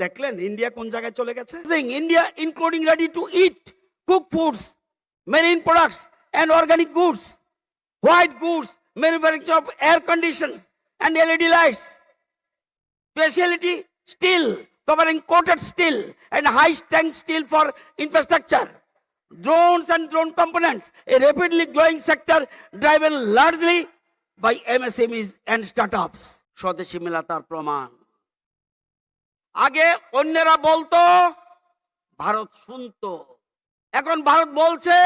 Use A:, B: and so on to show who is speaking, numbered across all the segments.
A: দেখলেন ইন্ডিয়া কোন জায়গায় চলে গেছে India including ready to eat cook foods marine products and organic goods white goods manufacture of air condition and LED lights specialty steel covering coated steel and high strength steel for infrastructure drones and drone components a rapidly growing sector driven largely by msmes and startups স্বদেশী মেলা তার প্রমাণ আগে অন্যেরা বলতো, ভারত শুনতো। এখন ভারত বলছে,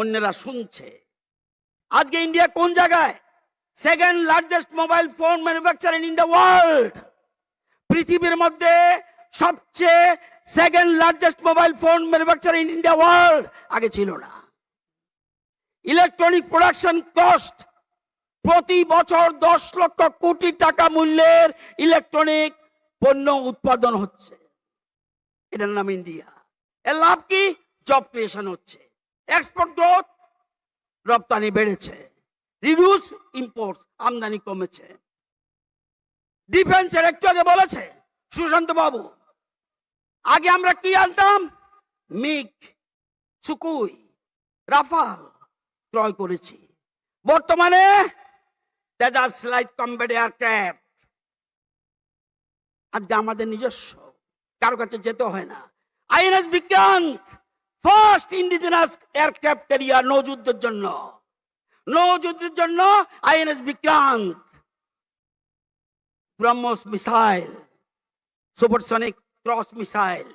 A: অন্যেরা শুনছে। আজকে ইন্ডিয়া কোন জায়গায়? Second largest mobile phone manufacturing in the world পৃথিবীর মধ্যে সবচেয়ে second largest mobile phone manufacture in India world আগে ছিল না। ইলেকট্রনিক প্রোডাকশন কস্ট প্রতি বছর দশ লক্ষ কোটি টাকা মূল্যের ইলেকট্রনিক পণ্য উৎপাদন হচ্ছে। এটার নাম ইন্ডিয়া। এর লাভ কি? জব ক্রিয়েশন হচ্ছে। এক্সপোর্ট গ্রোথ রপ্তানি বেড়েছে। রিডিউস ইম্পোর্ট আমদানি কমেছে। ডিফেন্সের একটু আগে বলেছে সুশান্ত বাবু, আগে আমরা কি আনতাম? মিক সুকুই, রাফাল ক্রয় করেছি। বর্তমানে তেজাস লাইট কম্বেড এয়ারক্রাফট আজকে আমাদের নিজস্ব, কারও কাছে যেতে হয় না। INS Vikrant first indigenous aircraft carrier নৌযুদ্ধের জন্য। নৌযুদ্ধের জন্য INS Vikrant, BrahMos missile, supersonic cruise missile.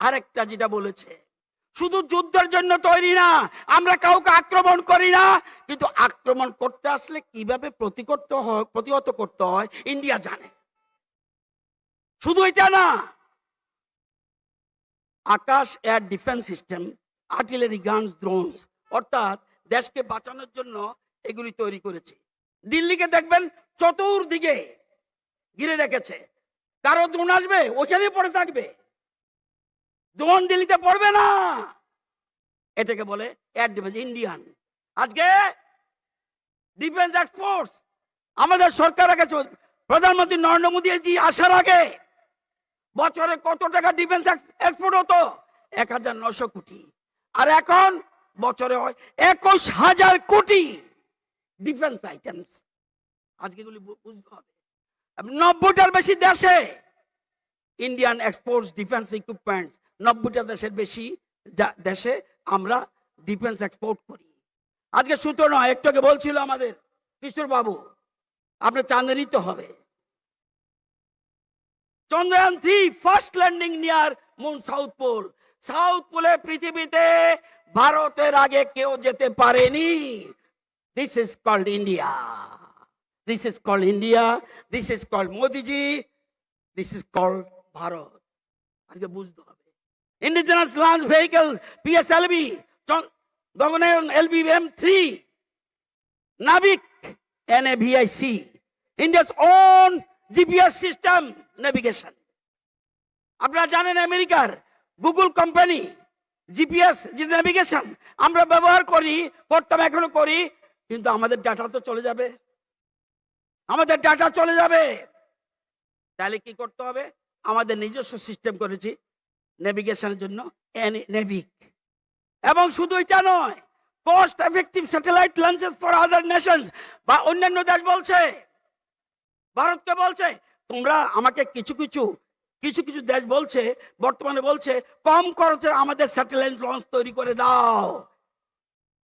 A: আরেকটা যেটা বলেছে, শুধু যুদ্ধের জন্য তৈরি না, আমরা কাউকে আক্রমণ করি না, কিন্তু আক্রমণ করতে আসলে কীভাবে প্রতি করতে হয়, প্রতিহত করতে হয়, ইন্ডিয়া জানে। শুধু এটা না, Akash air defence system artillery guns drones অর্থাৎ দেশকে বাঁচানোর জন্য এগুলি তৈরি করেছে। দিল্লিকে দেখবেন চতুর্দিকে ঘিরে রেখেছে। কারও দ্রোণ আসবে ওখানেই পড়ে থাকবে। দ্রোণ দিল্লিতে পড়বে না। এটাকে বলে এয়ার ডিফেন্স ইন্ডিয়ান আজকে ডিফেন্স এক্সপোর্টস আমাদের সরকার আগে প্রধানমন্ত্রী নরেন্দ্র মোদী আসার আগে বছরে কত টাকা ডিফেন্স এক্সপোর্ট হতো? এক হাজার নশো কোটি। আর এখন বছরে হয় একুশ হাজার কোটি ডিফেন্স আইটেমস আজকে এগুলি বুঝতে হবে। নব্বইটার বেশি দেশে ইন্ডিয়ান এক্সপোর্টস ডিফেন্স ইকুইপমেন্ট নব্বইটা দেশের বেশি দেশে আমরা ডিফেন্স এক্সপোর্ট করি। আজকে সুতো নয়, একটু বলছিল আমাদের কিশোর বাবু আপনার চাঁদে নিতে হবে। Chandrayaan three, first landing near moon south pole. South পোলে পৃথিবীতে ভারতের আগে কেউ যেতে পারেনি। This is called India this is called India this is called Modiji this is called Bharat আজকে বুঝতে হবে। Indigenous launch vehicle PSLV Gaganyaan LVM three NavIC NAVIC India's own GPS system navigation. আপনারা জানেন আমেরিকার গুগল কোম্পানি জিপিএস যে navigation, আমরা ব্যবহার করি করতাম এখনও করি, কিন্তু আমাদের ডাটা তো চলে যাবে। আমাদের ডাটা চলে যাবে। তাহলে কি করতে হবে? আমাদের নিজস্ব সিস্টেম করেছি নেভিগেশনের জন্য নেভিক এবং শুধু এটা নয় cost effective satellite launches for other nations বা অন্যান্য দেশ বলছে। ভারতকে বলছে? তোমরা আমাকে কিছু কিছু কিছু কিছু দেশ বলছে, বর্তমানে বলছে, কম খরচে আমাদের স্যাটেলাইট লঞ্চ তৈরি করে দাও।